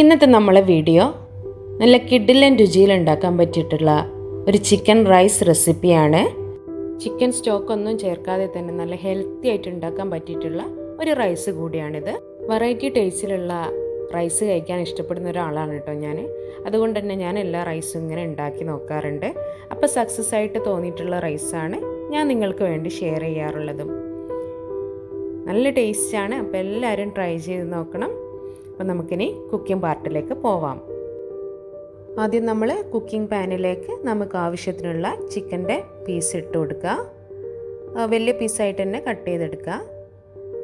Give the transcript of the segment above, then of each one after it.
ഇന്നത്തെ നമ്മളെ വീഡിയോ നല്ല കിഡിലൻ രുചിയിൽ ഉണ്ടാക്കാൻ പറ്റിയിട്ടുള്ള ഒരു ചിക്കൻ റൈസ് റെസിപ്പിയാണ് ചിക്കൻ സ്റ്റോക്ക് ഒന്നും ചേർക്കാതെ തന്നെ നല്ല ഹെൽത്തി ആയിട്ട് ഉണ്ടാക്കാൻ പറ്റിയിട്ടുള്ള ഒരു റൈസ് കൂടിയാണിത്. വെറൈറ്റി ടേസ്റ്റിലുള്ള റൈസ് കഴിക്കാൻ ഇഷ്ടപ്പെടുന്ന ഒരാളാണ് കേട്ടോ ഞാൻ അതുകൊണ്ട് തന്നെ ഞാൻ എല്ലാ റൈസും ഇങ്ങനെ ഉണ്ടാക്കി നോക്കാറുണ്ട്. അപ്പോൾ സക്സസ് ആയിട്ട് തോന്നിയിട്ടുള്ള റൈസാണ് ഞാൻ നിങ്ങൾക്ക് വേണ്ടി ഷെയർ ചെയ്യാറുള്ളതും. നല്ല ടേസ്റ്റാണ് അപ്പോൾ എല്ലാവരും ട്രൈ ചെയ്ത് നോക്കണം. അപ്പോൾ നമുക്കിനി കുക്കിംഗ് പാർട്ടിലേക്ക് പോവാം. ആദ്യം നമ്മൾ കുക്കിംഗ് പാനിലേക്ക് നമുക്ക് ആവശ്യത്തിനുള്ള ചിക്കന്റെ പീസ് ഇട്ട് കൊടുക്കുക. വലിയ പീസായിട്ട് തന്നെ കട്ട് ചെയ്തെടുക്കുക.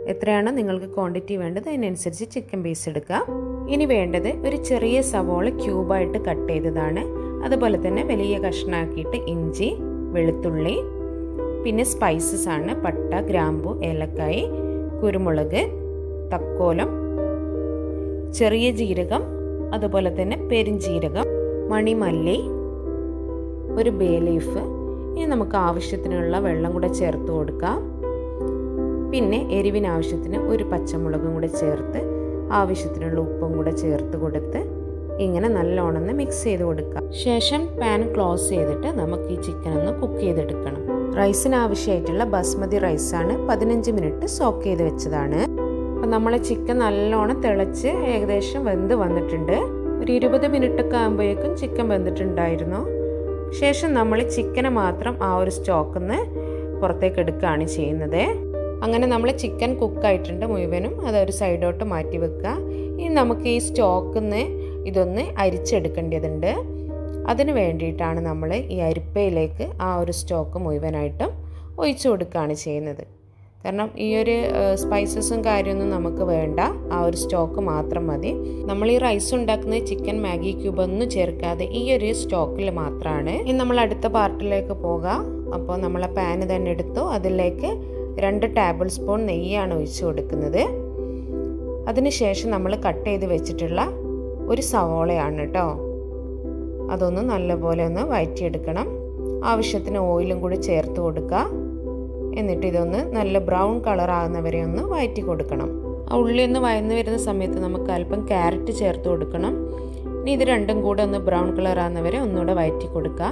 എത്രയാണോ നിങ്ങൾക്ക് ക്വാണ്ടിറ്റി വേണ്ടത് അതിനനുസരിച്ച് ചിക്കൻ പീസ് എടുക്കുക. ഇനി വേണ്ടത് ഒരു ചെറിയ സവോള ക്യൂബായിട്ട് കട്ട് ചെയ്തതാണ്. അതുപോലെ തന്നെ വലിയ കഷ്ണാക്കിയിട്ട് ഇഞ്ചി വെളുത്തുള്ളി പിന്നെ സ്പൈസസ് ആണ് പട്ട ഗ്രാമ്പു ഏലക്കായി കുരുമുളക് തക്കോലം ചെറിയ ജീരകം അതുപോലെ തന്നെ പെരുംജീരകം മണിമല്ലി ഒരു ബേ ലീഫ് ഇനി നമുക്ക് ആവശ്യത്തിനുള്ള വെള്ളം കൂടെ ചേർത്ത് കൊടുക്കാം. പിന്നെ എരിവിനാവശ്യത്തിന് ഒരു പച്ചമുളകും കൂടെ ചേർത്ത് ആവശ്യത്തിനുള്ള ഉപ്പും കൂടെ ചേർത്ത് കൊടുത്ത് ഇങ്ങനെ നല്ലോണം മിക്സ് ചെയ്ത് കൊടുക്കാം. ശേഷം പാൻ ക്ലോസ് ചെയ്തിട്ട് നമുക്ക് ഈ ചിക്കൻ ഒന്ന് കുക്ക് ചെയ്തെടുക്കണം. റൈസിന് ആവശ്യമായിട്ടുള്ള ബസ്മതി റൈസാണ് പതിനഞ്ച് മിനിറ്റ് സോക്ക് ചെയ്ത് വെച്ചതാണ്. നമ്മളെ ചിക്കൻ നല്ലോണം തിളച്ച് ഏകദേശം വെന്ത് വന്നിട്ടുണ്ട്. ഒരു ഇരുപത് മിനിറ്റ് ഒക്കെ ആകുമ്പോഴേക്കും ചിക്കൻ വെന്തിട്ടുണ്ടായിരുന്നു. ശേഷം നമ്മൾ ചിക്കനെ മാത്രം ആ ഒരു സ്റ്റോക്കിൽ നിന്ന് പുറത്തേക്ക് എടുക്കുകയാണ് ചെയ്യുന്നത്. അങ്ങനെ നമ്മൾ ചിക്കൻ കുക്കായിട്ടുണ്ട് മുഴുവനും. അതൊരു സൈഡോട്ട് മാറ്റി വെക്കുക. ഇനി നമുക്ക് ഈ സ്റ്റോക്കിൽ നിന്ന് ഇതൊന്ന് അരിച്ചെടുക്കേണ്ടതുണ്ട്. അതിന് വേണ്ടിയിട്ടാണ് നമ്മൾ ഈ അരിപ്പയിലേക്ക് ആ ഒരു സ്റ്റോക്ക് മുഴുവനായിട്ടും ഒഴിച്ചു കൊടുക്കുകയാണ് ചെയ്യുന്നത്. കാരണം ഈ ഒരു സ്പൈസസും കാര്യമൊന്നും നമുക്ക് വേണ്ട. ആ ഒരു സ്റ്റോക്ക് മാത്രം മതി. നമ്മൾ ഈ റൈസ് ഉണ്ടാക്കുന്ന ചിക്കൻ മാഗി ക്യൂബ് ഒന്നും ചേർക്കാതെ ഈ ഒരു സ്റ്റോക്കിൽ മാത്രമാണ് ഇനി നമ്മൾ അടുത്ത പാർട്ടിലേക്ക് പോകാം. അപ്പോൾ നമ്മളെ പാന് തന്നെ എടുത്തു. അതിലേക്ക് രണ്ട് ടേബിൾ സ്പൂൺ നെയ്യാണ് ഒഴിച്ച് കൊടുക്കുന്നത്. അതിനുശേഷം നമ്മൾ കട്ട് ചെയ്ത് വെച്ചിട്ടുള്ള ഒരു സവോളയാണ് കേട്ടോ. അതൊന്ന് നല്ലപോലെ ഒന്ന് വഴറ്റിയെടുക്കണം ആവശ്യത്തിന് ഓയിലും കൂടി ചേർത്ത് കൊടുക്കുക എന്നിട്ട് ഇതൊന്ന് നല്ല ബ്രൗൺ കളർ ആകുന്നവരെ ഒന്ന് വഴറ്റി കൊടുക്കണം. ആ ഉള്ളി ഒന്ന് വയന്ന് വരുന്ന സമയത്ത് നമുക്ക് അല്പം ക്യാരറ്റ് ചേർത്ത് കൊടുക്കണം. ഇനി ഇത് രണ്ടും കൂടെ ഒന്ന് ബ്രൗൺ കളർ ആകുന്നവരെ ഒന്നുകൂടെ വഴറ്റി കൊടുക്കുക.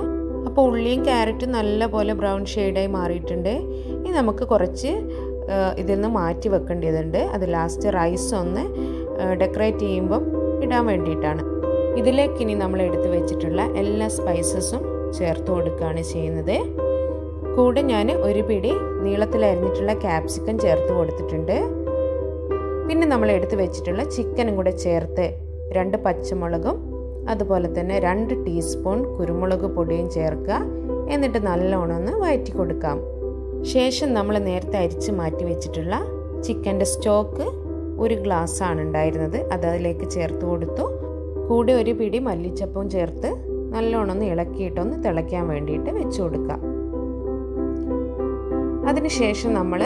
അപ്പോൾ ഉള്ളിയും ക്യാരറ്റും നല്ലപോലെ ബ്രൗൺ ഷെയ്ഡായി മാറിയിട്ടുണ്ട്. ഇനി നമുക്ക് കുറച്ച് ഇതിൽ നിന്ന് മാറ്റി വെക്കേണ്ടതുണ്ട്. അത് ലാസ്റ്റ് റൈസ് ഒന്ന് ഡെക്കറേറ്റ് ചെയ്യുമ്പം ഇടാൻ വേണ്ടിയിട്ടാണ്. ഇതിലേക്ക് ഇനി നമ്മൾ എടുത്ത് വെച്ചിട്ടുള്ള എല്ലാ സ്പൈസസും ചേർത്ത് കൊടുക്കുകയാണ് ചെയ്യുന്നത്. കൂടെ ഞാൻ ഒരു പിടി നീളത്തിൽ അരിഞ്ഞിട്ടുള്ള ക്യാപ്സിക്കം ചേർത്ത് കൊടുത്തിട്ടുണ്ട്. പിന്നെ നമ്മൾ എടുത്ത് വെച്ചിട്ടുള്ള ചിക്കനും കൂടെ ചേർത്ത് രണ്ട് പച്ചമുളകും അതുപോലെ തന്നെ രണ്ട് ടീസ്പൂൺ കുരുമുളക് പൊടിയും ചേർക്കുക. എന്നിട്ട് നല്ലോണം ഒന്ന് വയറ്റി കൊടുക്കാം. ശേഷം നമ്മൾ നേരത്തെ അരിച്ച് മാറ്റി വെച്ചിട്ടുള്ള ചിക്കന്റെ സ്റ്റോക്ക് ഒരു ഗ്ലാസ് ആണ് ഉണ്ടായിരുന്നത്. അത് അതിലേക്ക് ചേർത്ത് കൊടുത്തു. കൂടെ ഒരു പിടി മല്ലിച്ചപ്പവും ചേർത്ത് നല്ലോണം ഒന്ന് ഇളക്കിയിട്ടൊന്ന് തിളയ്ക്കാൻ വേണ്ടിയിട്ട് വെച്ച് കൊടുക്കാം. അതിനുശേഷം നമ്മൾ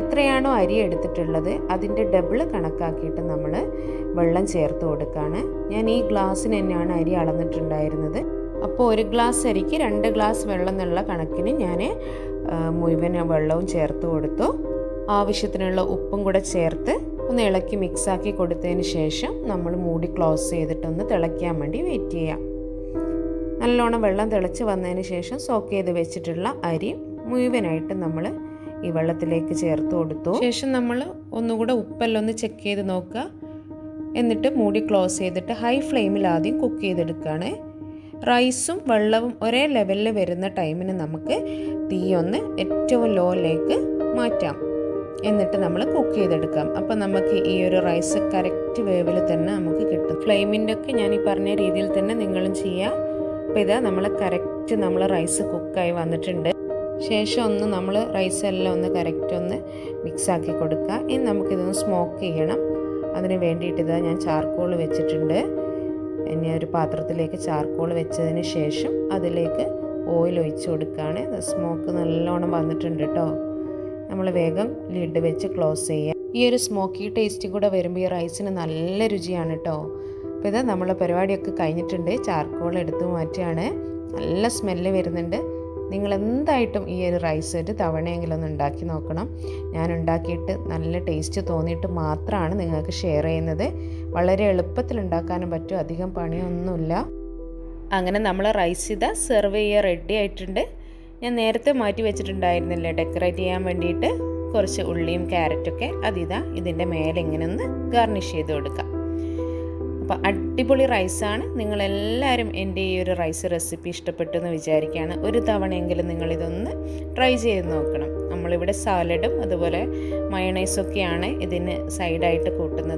എത്രയാണോ അരി എടുത്തിട്ടുള്ളത് അതിന്റെ ഡബിൾ കണക്കാക്കിയിട്ട് നമ്മൾ വെള്ളം ചേർത്ത് കൊടുക്കുകയാണ് ഞാൻ ഈ ഗ്ലാസ്സിന് തന്നെയാണ് അരി അളന്നിട്ടുണ്ടായിരുന്നത്. അപ്പോൾ ഒരു ഗ്ലാസ് അരിക്ക് രണ്ട് ഗ്ലാസ് വെള്ളം എന്നുള്ള കണക്കിന് ഞാൻ മുഴുവൻ വെള്ളവും ചേർത്ത് കൊടുത്തു. ആവശ്യത്തിനുള്ള ഉപ്പും കൂടെ ചേർത്ത് ഒന്ന് ഇളക്കി മിക്സാക്കി കൊടുത്തതിന് ശേഷം നമ്മൾ മൂടി ക്ലോസ് ചെയ്തിട്ടൊന്ന് തിളയ്ക്കാൻ വേണ്ടി വെയിറ്റ് ചെയ്യാം. നല്ലോണം വെള്ളം തിളച്ച് വന്നതിന് ശേഷം സോക്ക് ചെയ്ത് വെച്ചിട്ടുള്ള അരി മുഴുവനായിട്ട് നമ്മൾ ഈ വെള്ളത്തിലേക്ക് ചേർത്ത് കൊടുത്തു. ശേഷം നമ്മൾ ഒന്നുകൂടെ ഉപ്പെല്ലാം ഒന്ന് ചെക്ക് ചെയ്ത് നോക്കുക. എന്നിട്ട് മൂടി ക്ലോസ് ചെയ്തിട്ട് ഹൈ ഫ്ലെയിമിൽ ആദ്യം കുക്ക് ചെയ്തെടുക്കുകയാണ്. റൈസും വെള്ളവും ഒരേ ലെവലിൽ വരുന്ന ടൈമിന് നമുക്ക് തീ ഒന്ന് ഏറ്റവും ലോയിലേക്ക് മാറ്റാം. എന്നിട്ട് നമ്മൾ കുക്ക് ചെയ്തെടുക്കാം. അപ്പം നമുക്ക് ഈ ഒരു റൈസ് കറക്റ്റ് വേവിൽ തന്നെ നമുക്ക് കിട്ടും. ഫ്ലെയിമിന്റെ ഒക്കെ ഞാൻ ഈ പറഞ്ഞ രീതിയിൽ തന്നെ നിങ്ങളും ചെയ്യാം. അപ്പോൾ ഇതാ നമ്മൾ കറക്റ്റ് നമ്മൾ റൈസ് കുക്കായി വന്നിട്ടുണ്ട്. ശേഷം ഒന്ന് നമ്മൾ റൈസ് എല്ലാം ഒന്ന് കറക്റ്റ് ഒന്ന് മിക്സ് ആക്കി കൊടുക്കുക. ഇനി നമുക്കിതൊന്ന് സ്മോക്ക് ചെയ്യണം. അതിന് വേണ്ടിയിട്ട് ഇതാ ഞാൻ ചാർക്കോൾ വെച്ചിട്ടുണ്ട്. ഇനി ഒരു പാത്രത്തിലേക്ക് ചാർക്കോൾ വെച്ചതിന് ശേഷം അതിലേക്ക് ഓയിൽ ഒഴിച്ച് കൊടുക്കുകയാണ്. സ്മോക്ക് നല്ലോണം വന്നിട്ടുണ്ട് കേട്ടോ. നമ്മൾ വേഗം ലിഡ് വെച്ച് ക്ലോസ് ചെയ്യാം. ഈ ഒരു സ്മോക്കി ടേസ്റ്റ് കൂടെ വരുമ്പോൾ ഈ റൈസിന് നല്ല രുചിയാണ് കേട്ടോ. അപ്പോൾ ഇത് നമ്മളെ പരിപാടിയൊക്കെ കഴിഞ്ഞിട്ടുണ്ട്. ചാർക്കോൾ എടുത്തു മാറ്റുകയാണ് നല്ല സ്മെല്ല് വരുന്നുണ്ട്. നിങ്ങൾ എന്തായിട്ടും ഈ ഒരു റൈസ് ഒരു തവണയെങ്കിലും ഒന്ന് ഉണ്ടാക്കി നോക്കണം. ഞാൻ ഉണ്ടാക്കിയിട്ട് നല്ല ടേസ്റ്റ് തോന്നിയിട്ട് മാത്രമാണ് നിങ്ങൾക്ക് ഷെയർ ചെയ്യുന്നത്. വളരെ എളുപ്പത്തിൽ ഉണ്ടാക്കാനും പറ്റും അധികം പണിയൊന്നുമില്ല. അങ്ങനെ നമ്മൾ റൈസ് ഇതാ സെർവ് ചെയ്യാൻ റെഡി ആയിട്ടുണ്ട്. ഞാൻ നേരത്തെ മാറ്റി വെച്ചിട്ടുണ്ടായിരുന്നില്ല ഡെക്കറേറ്റ് ചെയ്യാൻ വേണ്ടിയിട്ട്? കുറച്ച് ഉള്ളിയും ക്യാരറ്റൊക്കെ അതിതാ ഇതിന്റെ മേലെ ഇങ്ങനെ ഒന്ന് ഗാർണിഷ് ചെയ്ത് കൊടുക്കാം. അപ്പോൾ അടിപൊളി റൈസാണ്. നിങ്ങളെല്ലാവരും എന്റെ ഈ ഒരു റൈസ് റെസിപ്പി ഇഷ്ടപ്പെട്ടു എന്ന് വിചാരിക്കുകയാണ്. ഒരു തവണയെങ്കിലും നിങ്ങളിതൊന്ന് ട്രൈ ചെയ്ത് നോക്കണം. നമ്മളിവിടെ സാലഡും അതുപോലെ മയണൈസൊക്കെയാണ് ഇതിന് സൈഡായിട്ട് കൂട്ടുന്നത്.